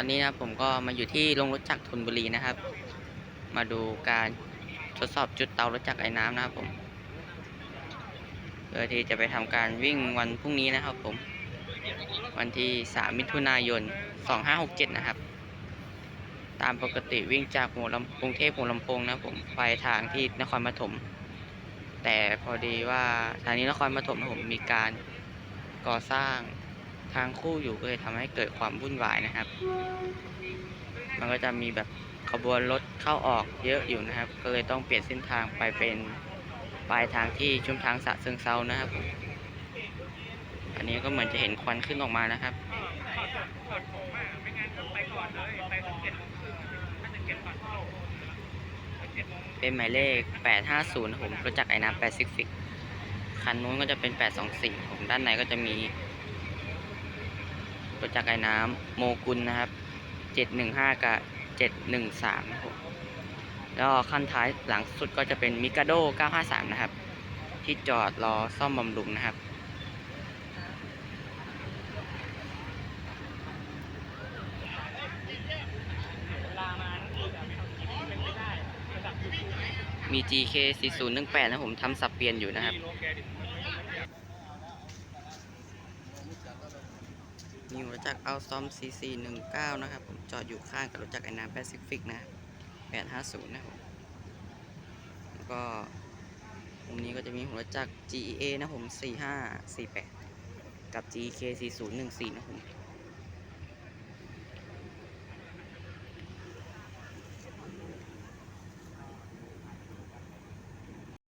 อนนี้นะผมก็มาอยู่ที่โรงรถจักรธนบุรีนะครับ มาดูการทดสอบจุดเตารถจักรไอ้น้ำนะครับผมเพื่อที่จะไปทำการวิ่งวันพรุ่งนี้นะครับผม วันที่ 3 มิถุนายน 2567 นะครับ ตามปกติวิ่งจากหัวลำกรุงเทพหัวลำโพงนะผมไปทางที่นครปฐมแต่พอดีว่าทางนี้นครปฐมนะผมมีการก่อสร้าง ทางคู่อยู่ก็เลยทำให้เกิดความวุ่นวายนะครับ มันก็จะมีแบบขบวนรถเข้าออกเยอะอยู่นะครับ ก็เลยต้องเปลี่ยนเส้นทางไปเป็นปลายทางที่ชุมทางสะเซิงเซานะครับอันนี้ก็เหมือนจะเห็นควันขึ้นออกมานะครับเป็นหมายเลข 850นะผมรถจักรไอ้น้ำแปซิฟิก คันนู้นก็จะเป็น 824 ผมด้านในก็จะมี รถจักรไอ้น้ำโมกุลนะครับ 715 กับ 713นะครับผมแล้วขั้นท้ายหลังสุดก็จะเป็นมิกาโด 953 นะครับ ที่จอดรอซ่อมบำรุงนะครับ มี GK 4018 นะผมทำสับเปลี่ยนอยู่นะครับ มีรถจักรเอาซอม CC 19 นะครับผมจอดอยู่ข้างกับรถจักรไอ้น้ำแปซิฟิกนะครับ850นย์นะผมแล้วก็ตรงนี้ก็จะมีหัวรถจักร GEA นะผม 4548 กับ GK 4014 นะผม